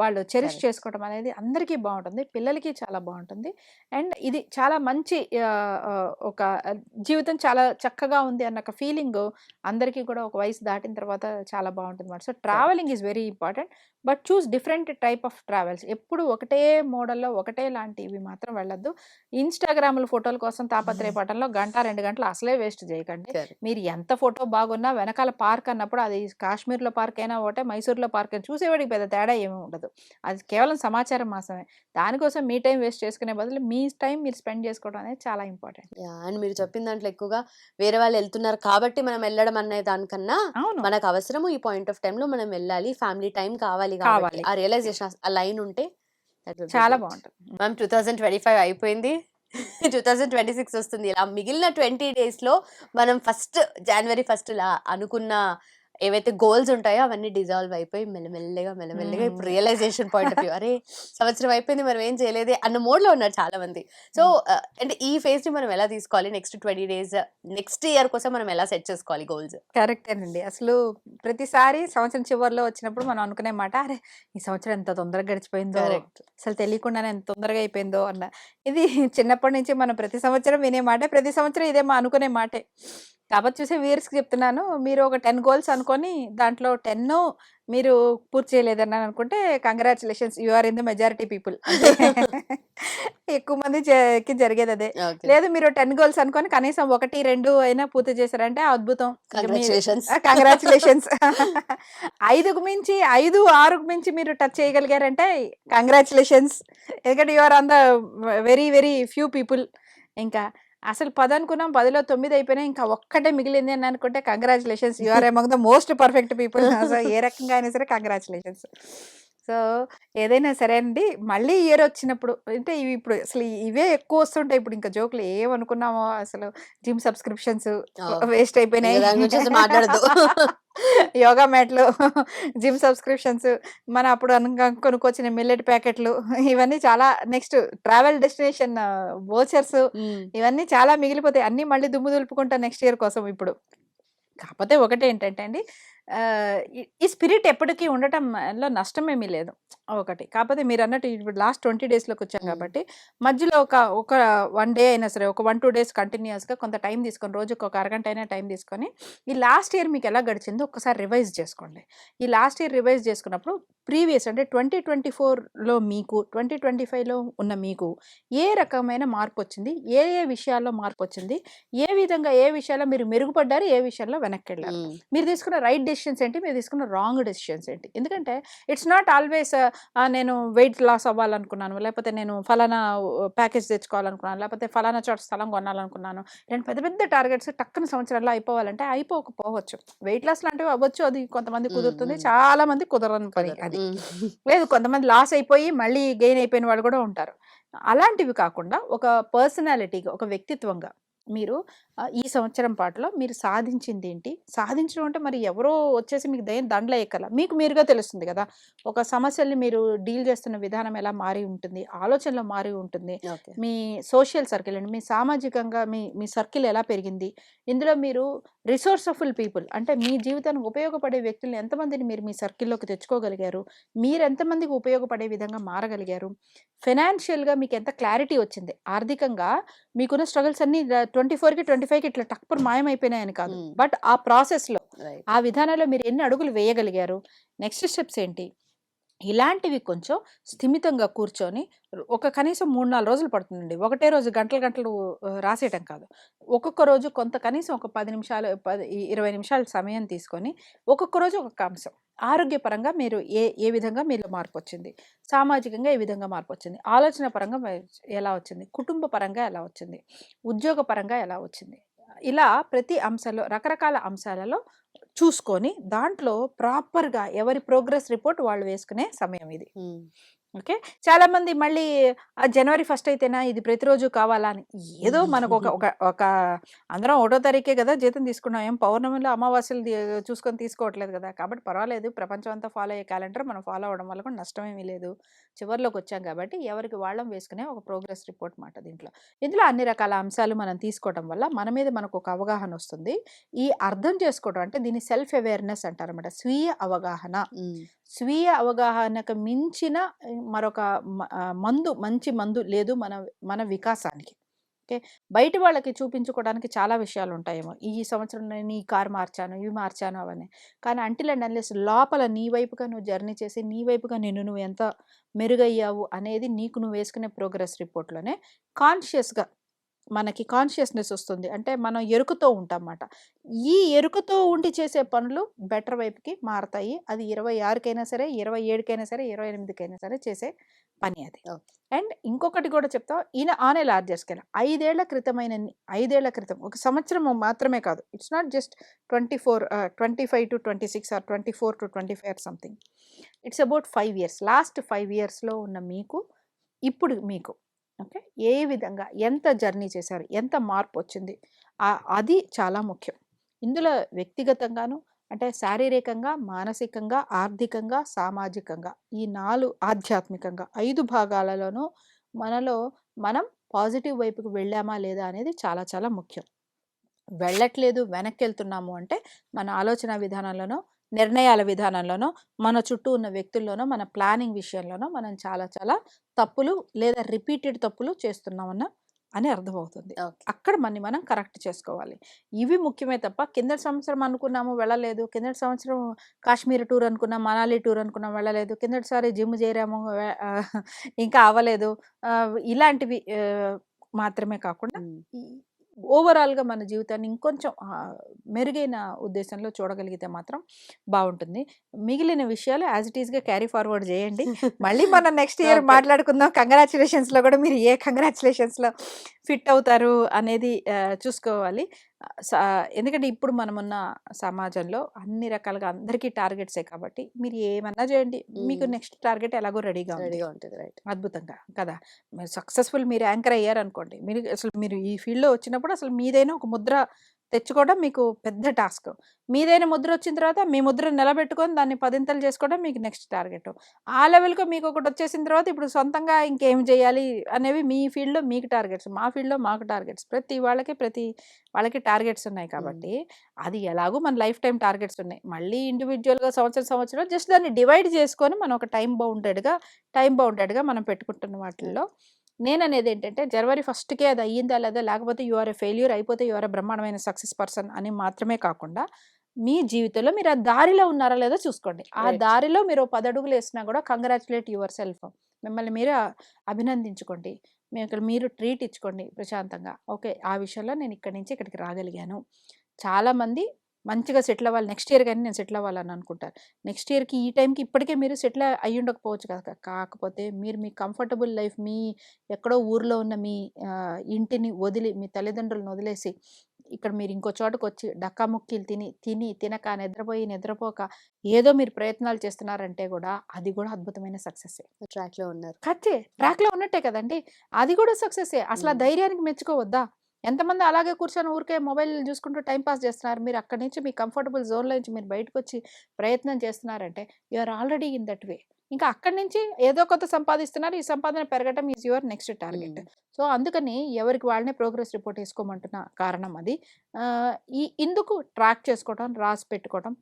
S2: వాళ్ళు చెరిష్. చేసుకోవడం అనేది అందరికీ బాగుంటుంది. పిల్లలకి చాలా బాగుంటుంది. అండ్ ఇది చాలా మంచి ఒక జీవితం చాలా చక్కగా ఉంది అన్న ఒక ఫీలింగ్ అందరికీ కూడా ఒక వయసు దాటిన తర్వాత చాలా బాగుంటుంది so travelling is very important. But choose different type of travels. ఎప్పుడు ఒకటే మోడల్లో ఒకటే లాంటివి మాత్రం వెళ్ళొద్దు. ఇన్స్టాగ్రామ్ల ఫోటోల కోసం తాపత్రయపటంలో గంట రెండు గంటలు అసలే వేస్ట్ చేయకండి. మీరు ఎంత ఫోటో బాగున్నా వెనకాల పార్క్ అన్నప్పుడు అది కాశ్మీర్లో పార్క్ అయినా ఒకటే మైసూర్లో పార్క్ అయినా చూసేవాడికి పెద్ద తేడా ఏమీ ఉండదు. అది కేవలం సమాచారం మాత్రమే. దానికోసం మీ టైం వేస్ట్ చేసుకునే బదులు మీ టైం మీరు స్పెండ్ చేసుకోవడం అనేది చాలా ఇంపార్టెంట్.
S1: అండ్ మీరు చెప్పిన దాంట్లో ఎక్కువగా వేరే వాళ్ళు వెళ్తున్నారు కాబట్టి మనం వెళ్ళడం అనే దానికన్నా మనకు అవసరము ఈ పాయింట్ ఆఫ్ టైం లో మనం వెళ్ళాలి. ఫ్యామిలీ టైం కావాలి
S2: కావాలి.
S1: ఆ రియలైజేషన్ ఆ లైన్ ఉంటే
S2: చాలా. బాగుంటుంది
S1: ma'am two thousand twenty five అయిపోయింది టూ థౌజండ్ ట్వంటీ సిక్స్ వస్తుంది ఇలా మిగిలిన ట్వంటీ డేస్లో మనం ఫస్ట్ జనవరి ఫస్ట్ లా అనుకున్న ఏవైతే గోల్స్ ఉంటాయో అవన్నీ డిజాల్వ్ అయిపోయి మెల్లమెల్లగా మెల్లమెల్లగా ఇప్పుడు. Realisation point of view. అరే సంవత్సరం అయిపోయింది మనం ఏం చేయలేదే అన్న మోడ్లో ఉన్నారు చాలా మంది సో అంటే ఈ ఫేజ్ని మనం ఎలా తీసుకోవాలి? Next twenty days next year కోసం మనం ఎలా సెట్ చేసుకోవాలి గోల్స్?
S2: కరెక్టేనండి. అసలు ప్రతిసారి సంవత్సరం చివరిలో వచ్చినప్పుడు మనం అనుకునే మాట అరే ఈ సంవత్సరం ఎంత తొందరగా గడిచిపోయిందో
S1: కరెక్ట్.
S2: అసలు తెలియకుండానే ఎంత తొందరగా అయిపోయిందో అన్న. ఇది చిన్నప్పటి నుంచి మనం ప్రతి సంవత్సరం వినే మాటే ప్రతి సంవత్సరం ఇదే మా అనుకునే మాటే. కాబట్టి చూసే వ్యూయర్స్కి చెప్తున్నాను మీరు ఒక టెన్ గోల్స్ అనుకొని దాంట్లో టెన్ మీరు పూర్తి చేయలేదని అనుకుంటే congratulations you are in the majority people. [laughs] ఎక్కువ మంది జ- కి జరిగేది అదే. లేదు మీరు టెన్ గోల్స్ అనుకొని కనీసం ఒకటి రెండు అయినా పూర్తి చేశారంటే అద్భుతం.
S1: కంగ్రాచులేషన్స్. [laughs]
S2: ఐదుకు మించి ఐదు ఆరుకు మించి మీరు టచ్ చేయగలిగారంటే కంగ్రాచులేషన్స్. ఎందుకంటే you are on the very very few people. ఇంకా అసలు పది అనుకున్నాం పదిలో తొమ్మిది అయిపోయినా ఇంకా ఒక్కటే మిగిలింది అని అనుకుంటే congratulations you are among the most perfect people ఏ రకంగా అయినా సరే కంగ్రాచులేషన్స్ సో ఏదైనా సరే అండి. మళ్ళీ ఇయర్ వచ్చినప్పుడు అంటే ఇవి ఇప్పుడు అసలు ఇవే ఎక్కువ వస్తుంటాయి. ఇప్పుడు ఇంకా జోకులు ఏమనుకున్నామో అసలు జిమ్ సబ్స్క్రిప్షన్స్ వేస్ట్ అయిపోయినాయి.
S1: మాట్లాడద్దు. [laughs]
S2: యోగా మ్యాట్లు జిమ్ సబ్స్క్రిప్షన్స్ మన అప్పుడు కొనుక్కొచ్చిన మిల్లెట్ ప్యాకెట్లు ఇవన్నీ చాలా నెక్స్ట్ ట్రావెల్ డెస్టినేషన్ వోచర్స్ ఇవన్నీ చాలా మిగిలిపోతాయి. అన్నీ మళ్ళీ దుమ్ము దులుపుకుంటా నెక్స్ట్ ఇయర్ కోసం ఇప్పుడు. కాకపోతే ఒకటి ఏంటంటే అండి ఈ- స్పిరిట్ ఎప్పటికీ ఉండటంలో నష్టమేమీ లేదు. ఒకటి. కాకపోతే మీరు అన్నట్టు ఇప్పుడు లాస్ట్ ట్వంటీ డేస్లోకి వచ్చాం. కాబట్టి మధ్యలో ఒక ఒక వన్ డే అయినా సరే ఒక వన్ టూ డేస్ కంటిన్యూస్గా కొంత టైం తీసుకొని రోజుకి ఒక అరగంట అయినా టైం తీసుకొని ఈ లాస్ట్ ఇయర్ మీకు ఎలా గడిచిందో ఒకసారి రివైజ్ చేసుకోండి. ఈ లాస్ట్ ఇయర్ రివైజ్ చేసుకున్నప్పుడు ప్రీవియస్ అంటే ట్వంటీ ట్వంటీ ఫోర్లో మీకు ట్వంటీ ట్వంటీ ఫైవ్లో ఉన్న మీకు ఏ రకమైన మార్పు వచ్చింది? ఏ ఏ విషయాల్లో మార్పు వచ్చింది? ఏ విధంగా ఏ విషయాల్లో మీరు మెరుగుపడ్డారు? ఏ విషయాల్లో వెనక్కి వెళ్ళారు మీరు తీసుకున్న రైట్ డెసిషన్స్ ఏంటి? మీరు తీసుకున్న రాంగ్ డెసిషన్స్ ఏంటి? ఎందుకంటే ఇట్స్ నాట్ ఆల్వేస్ నేను వెయిట్ లాస్ అవ్వాలనుకున్నాను. లేకపోతే నేను ఫలానా ప్యాకేజ్ తెచ్చుకోవాలనుకున్నాను. లేకపోతే ఫలానా చోట స్థలం కొనాలనుకున్నాను. నేను పెద్ద పెద్ద టార్గెట్స్ టక్కున సంవత్సరాల్లో అయిపోవాలంటే అయిపోకపోవచ్చు వెయిట్ లాస్ లాంటివి అవ్వచ్చు. అది కొంతమంది కుదురుతుంది. చాలా మంది కుదరని పని అది. లేదు కొంతమంది లాస్ అయిపోయి మళ్ళీ గెయిన్ అయిపోయిన వాళ్ళు కూడా ఉంటారు. అలాంటివి కాకుండా ఒక పర్సనాలిటీగా ఒక వ్యక్తిత్వంగా మీరు ఈ సంవత్సరం పాటులో మీరు సాధించింది ఏంటి సాధించడం అంటే మరి ఎవరో వచ్చేసి మీకు దయ దండల ఎక్కల మీకు మీరుగా తెలుస్తుంది కదా! ఒక సమస్యల్ని మీరు డీల్ చేస్తున్న విధానం ఎలా మారి ఉంటుంది? ఆలోచనలో మారి ఉంటుంది. మీ సోషల్ సర్కిల్ అండి మీ సామాజికంగా మీ మీ సర్కిల్ ఎలా పెరిగింది? ఇందులో మీరు రిసోర్సఫుల్ పీపుల్. అంటే మీ జీవితానికి ఉపయోగపడే వ్యక్తులను ఎంతమందిని మీరు మీ సర్కిల్లోకి తెచ్చుకోగలిగారు? మీరు ఎంతమందికి ఉపయోగపడే విధంగా మారగలిగారు? ఫైనాన్షియల్గా మీకు ఎంత క్లారిటీ వచ్చింది? ఆర్థికంగా మీకున్న స్ట్రగుల్స్ అన్ని ట్వంటీ ఫోర్కి ట్వంటీ ఫైవ్కి ఇట్లా టక్పర్ మాయమైపోయినాయని కాదు. బట్ ఆ ప్రాసెస్లో ఆ విధానంలో మీరు ఎన్ని అడుగులు వేయగలిగారు? నెక్స్ట్ స్టెప్స్ ఏంటి? ఇలాంటివి కొంచెం స్థిమితంగా కూర్చొని ఒక కనీసం మూడు నాలుగు రోజులు పడుతుందండి. ఒకటే రోజు గంటలు గంటలు రాసేయటం కాదు. ఒక్కొక్క రోజు కొంత కనీసం ఒక పది నిమిషాలు పది ఇరవై నిమిషాల సమయం తీసుకొని ఒక్కొక్క రోజు ఒక్కొక్క అంశం. ఆరోగ్యపరంగా మీరు ఏ ఏ విధంగా మీలో మార్పు వచ్చింది? సామాజికంగా ఏ విధంగా మార్పు వచ్చింది? ఆలోచన పరంగా ఎలా వచ్చింది? కుటుంబ పరంగా ఎలా వచ్చింది? ఉద్యోగ పరంగా ఎలా వచ్చింది? ఇలా ప్రతి అంశంలో రకరకాల అంశాలలో చూసుకొని దాంట్లో ప్రాపర్గా ఎవరి ప్రోగ్రెస్ రిపోర్ట్ వాళ్ళు వేసుకునే సమయం ఇది. ఓకే? చాలా మంది మళ్ళీ ఆ జనవరి ఫస్ట్ అయితేనా ఇది ప్రతిరోజు కావాలా అని. ఏదో మనకు ఒక ఒక ఒక అందరం ఒకటో తారీఖే కదా జీతం తీసుకున్నాం. ఏం పౌర్ణమిలో అమావాస్యలు చూసుకొని తీసుకోవట్లేదు కదా. కాబట్టి పర్వాలేదు. ప్రపంచం అంతా ఫాలో అయ్యే క్యాలెండర్ మనం ఫాలో అవ్వడం వల్ల కూడా నష్టమేమీ లేదు. చివరిలోకి వచ్చాం కాబట్టి ఎవరికి వాళ్ళం వేసుకునే ఒక ప్రోగ్రెస్ రిపోర్ట్ మాట దీంట్లో. ఇందులో అన్ని రకాల అంశాలు మనం తీసుకోవడం వల్ల మన మీద మనకు ఒక అవగాహన వస్తుంది. ఈ అర్థం చేసుకోవడం అంటే దీన్ని సెల్ఫ్ అవేర్నెస్ అంటారన్నమాట. స్వీయ అవగాహన. స్వీయ అవగాహనకు మించిన మరొక మందు మంచి మందు లేదు మన మన వికాసానికి. ఓకే? బయట వాళ్ళకి చూపించుకోవడానికి చాలా విషయాలు ఉంటాయేమో ఈ సంవత్సరం నేను ఈ కారు మార్చాను ఇవి మార్చాను అవన్నీ. కానీ అంటిల్ అండ్ అన్లెస్ లోపల నీ వైపుగా నువ్వు జర్నీ చేసి నీ వైపుగా నిన్ను నువ్వు ఎంత మెరుగయ్యావు అనేది నీకు నువ్వు వేసుకునే ప్రోగ్రెస్ రిపోర్ట్లోనే కాన్షియస్గా మనకి కాన్షియస్నెస్ వస్తుంది. అంటే మనం ఎరుకుతో ఉంటాం అన్నమాట ఈ ఎరుకుతో ఉండి చేసే పనులు బెటర్ వైపుకి మారతాయి. అది ఇరవై ఆరుకైనా సరే ఇరవై ఏడుకైనా సరే ఇరవై ఎనిమిదికైనా సరే చేసే పని అది. అండ్ ఇంకొకటి కూడా చెప్తా. ఈయన ఆన్ ఏ లార్జర్ స్కేల్. ఐదేళ్ళ క్రితమైన ఐదేళ్ళ క్రితం ఒక సంవత్సరం మాత్రమే కాదు. It's not just twenty four twenty five to twenty six or twenty four to twenty five something. It's about five years. Last five ఇయర్స్లో ఉన్న మీకు ఇప్పుడు మీకు ఓకే. ఏ విధంగా? ఎంత జర్నీ చేశారు? ఎంత మార్పు వచ్చింది అది చాలా ముఖ్యం. ఇందులో వ్యక్తిగతంగాను అంటే శారీరకంగా మానసికంగా ఆర్థికంగా సామాజికంగా ఈ నాలుగు ఆధ్యాత్మికంగా ఐదు భాగాలలోనూ మనలో మనం పాజిటివ్ వైపుకి వెళ్ళామా లేదా అనేది చాలా చాలా ముఖ్యం. వెళ్ళట్లేదు వెనక్కి వెళ్తున్నాము అంటే మన ఆలోచన విధానంలోనూ నిర్ణయాల విధానంలోనో మన చుట్టూ ఉన్న వ్యక్తుల్లోనో మన ప్లానింగ్ విషయంలోనో మనం చాలా చాలా తప్పులు లేదా రిపీటెడ్ తప్పులు చేస్తున్నామన్న అని అర్థమవుతుంది. అక్కడ మనని మనం కరెక్ట్ చేసుకోవాలి. ఇవి ముఖ్యమే తప్ప కిందటి సంవత్సరం అనుకున్నాము వెళ్ళలేదు కిందటి సంవత్సరం కాశ్మీర్ టూర్ అనుకున్నాం మనాలి టూర్ అనుకున్నాం వెళ్ళలేదు కిందటిసారి జిమ్ చేరాము ఇంకా అవ్వలేదు. ఇలాంటివి మాత్రమే కాకుండా ఓవరాల్గా మన జీవితాన్ని ఇంకొంచెం మెరుగైన ఉద్దేశంలో చూడగలిగితే మాత్రం బాగుంటుంది మిగిలిన విషయాలు యాజ్ ఇట్ ఈస్గా క్యారీ ఫార్వర్డ్ చేయండి. మళ్ళీ [laughs] మనం నెక్స్ట్ ఇయర్. మాట్లాడుకుందాం. కంగ్రాచులేషన్స్లో కూడా మీరు ఏ కంగ్రాచులేషన్స్లో ఫిట్ అవుతారు అనేది చూసుకోవాలి. ఎందుకంటే ఇప్పుడు మనమున్న సమాజంలో అన్ని రకాలుగా అందరికీ టార్గెట్సే కాబట్టి మీరు ఏమన్నా చేయండి. మీకు. నెక్స్ట్ టార్గెట్ ఎలాగో రెడీగా ఉంది.
S1: రెడీగా ఉంటుంది. రైట్.
S2: అద్భుతంగా కదా! మీరు సక్సెస్ఫుల్ మీరు యాంకర్ అయ్యారు అనుకోండి మీరు అసలు మీరు ఈ ఫీల్డ్లో వచ్చినప్పుడు అసలు మీదైనా ఒక ముద్ర తెచ్చుకోవడం మీకు పెద్ద టాస్క్. మీదైన ముద్ర వచ్చిన తర్వాత మీ ముద్ర నిలబెట్టుకొని దాన్ని పదింతలు చేసుకోవడం మీకు నెక్స్ట్ టార్గెట్. ఆ లెవెల్కి మీకు ఒకటి వచ్చేసిన తర్వాత ఇప్పుడు సొంతంగా ఇంకేం చేయాలి అనేవి మీ ఫీల్డ్లో మీకు టార్గెట్స్ మా ఫీల్డ్లో మాకు టార్గెట్స్. ప్రతి వాళ్ళకి ప్రతి వాళ్ళకి టార్గెట్స్ ఉన్నాయి కాబట్టి అది ఎలాగో మన లైఫ్ టైం టార్గెట్స్ ఉన్నాయి. మళ్ళీ ఇండివిజువల్గా సంవత్సరం సంవత్సరం జస్ట్ దాన్ని డివైడ్ చేసుకొని మనం ఒక టైం బౌండెడ్గా టైం బౌండెడ్గా మనం పెట్టుకుంటున్న వాటిల్లో నేను అనేది ఏంటంటే జనవరి ఫస్ట్కే అది అయ్యిందా లేదా లేకపోతే యు ఆర్ ఎ ఫెయిల్యూర్ అయిపోతే యు ఆర్ ఎ బ్రహ్మాండమైన సక్సెస్ పర్సన్ అని మాత్రమే కాకుండా మీ జీవితంలో మీరు ఆ దారిలో ఉన్నారా లేదో చూసుకోండి. ఆ. దారిలో మీరు ఓ పది అడుగులు వేసినా కూడా కంగ్రాచులేట్ యువర్ సెల్ఫ్. మిమ్మల్ని మీరు అభినందించుకోండి. మీకు మీరు ట్రీట్ ఇచ్చుకోండి ప్రశాంతంగా. ఓకే ఆ విషయంలో నేను ఇక్కడి నుంచి ఇక్కడికి రాగలిగాను. చాలామంది మంచిగా సెటిల్ అవ్వాలి. నెక్స్ట్ ఇయర్ కానీ నేను సెటిల్ అవ్వాలని అనుకుంటారు నెక్స్ట్ ఇయర్కి ఈ టైంకి ఇప్పటికే మీరు సెటిల్ అయ్యి ఉండకపోవచ్చు కదా కాకపోతే మీరు మీ కంఫర్టబుల్ లైఫ్ మీ ఎక్కడో ఊర్లో ఉన్న మీ ఇంటిని వదిలి మీ తల్లిదండ్రులను వదిలేసి ఇక్కడ మీరు ఇంకో చోటకు వచ్చి డక్కా ముక్కీలు తిని తిని తినక నిద్రపోయి నిద్రపోక ఏదో మీరు ప్రయత్నాలు చేస్తున్నారంటే కూడా అది కూడా అద్భుతమైన సక్సెస్
S1: ట్రాక్లో ఉన్నారు.
S2: కచ్చే ట్రాక్లో ఉన్నట్టే కదండి. అది కూడా సక్సెస్ అసలు. ధైర్యానికి మెచ్చుకోవద్దా? ఎంతమంది అలాగే కూర్చొని ఊరికే మొబైల్ చూసుకుంటూ టైం పాస్ చేస్తున్నారు? మీరు అక్కడి నుంచి మీ కంఫర్టబుల్ జోన్లో నుంచి మీరు బయటకు వచ్చి ప్రయత్నం చేస్తున్నారంటే you are already in that way. ఇంకా అక్కడి నుంచి ఏదో కొత్త సంపాదిస్తున్నారు. ఈ సంపాదన పెరగటం is your next target. So అందుకని ఎవరికి వాళ్ళనే ప్రోగ్రెస్ రిపోర్ట్ వేసుకోమంటున్న కారణం అది. ఈ ఇందుకు ట్రాక్ చేసుకోవడం రాసి పెట్టుకోవడం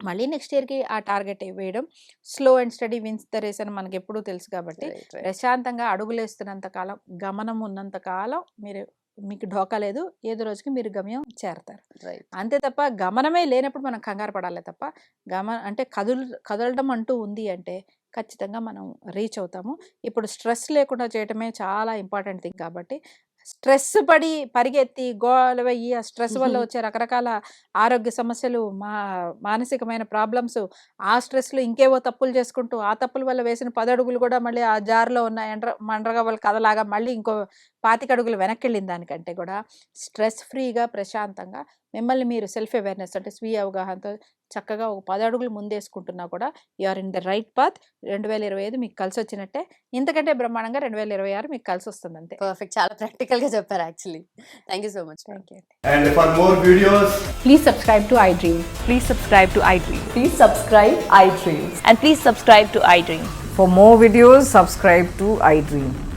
S2: మళ్ళీ నెక్స్ట్ ఇయర్కి ఆ టార్గెట్ వేయడం slow and steady wins the race అని మనకి ఎప్పుడూ తెలుసు కాబట్టి ప్రశాంతంగా అడుగులేస్తున్నంత కాలం గమనం ఉన్నంత కాలం మీరు మీకు ఢోకా లేదు. ఏదో రోజుకి మీరు గమ్యం చేరతారు. అంతే తప్ప గమనమే లేనప్పుడు మనం కంగారు పడాలి తప్ప గమ అంటే కదులు కదలడం అంటూ ఉంది అంటే ఖచ్చితంగా మనం రీచ్ అవుతాము. ఇప్పుడు స్ట్రెస్ లేకుండా చేయటమే చాలా ఇంపార్టెంట్ థింగ్ కాబట్టి స్ట్రెస్ పడి పరిగెత్తి గోలవయ్యి ఆ స్ట్రెస్ వల్ల [laughs] వచ్చే రకరకాల ఆరోగ్య సమస్యలు మా మానసికమైన ప్రాబ్లమ్స్ ఆ స్ట్రెస్లో ఇంకేవో తప్పులు చేసుకుంటూ ఆ తప్పుల వల్ల వేసిన పది అడుగులు కూడా మళ్ళీ ఆ జార్లో ఉన్న ఎండ్ర మండ్రగవ్వల కథలాగా మళ్ళీ ఇంకో పాతిక అడుగులు వెనక్కి వెళ్ళిన దానికంటే కూడా స్ట్రెస్ ఫ్రీగా ప్రశాంతంగా మిమ్మల్ని మీరు సెల్ఫ్ అవేర్నెస్ అంటే స్వీయ అవగాహనతో చక్కగా ఒక పది అడుగులు ముందేసుకుంటున్నా కూడా you are in the right path రెండు వేల ఇరవై ఐదు మీకు కలిసి వచ్చినట్టే ఇంతకంటే బ్రహ్మాండంగా రెండు వేల ఇరవై ఆరు మీకు కలిసి వస్తుంది అంతే
S1: పర్ఫెక్ట్ చాలా ప్రాక్టికల్గా చెప్పారు actually thank you so much
S2: thank you
S3: And for more videos,
S4: Please subscribe to iDream.
S5: Please subscribe to iDream.
S4: Please subscribe iDream.
S5: And please subscribe to iDream.
S4: For more videos,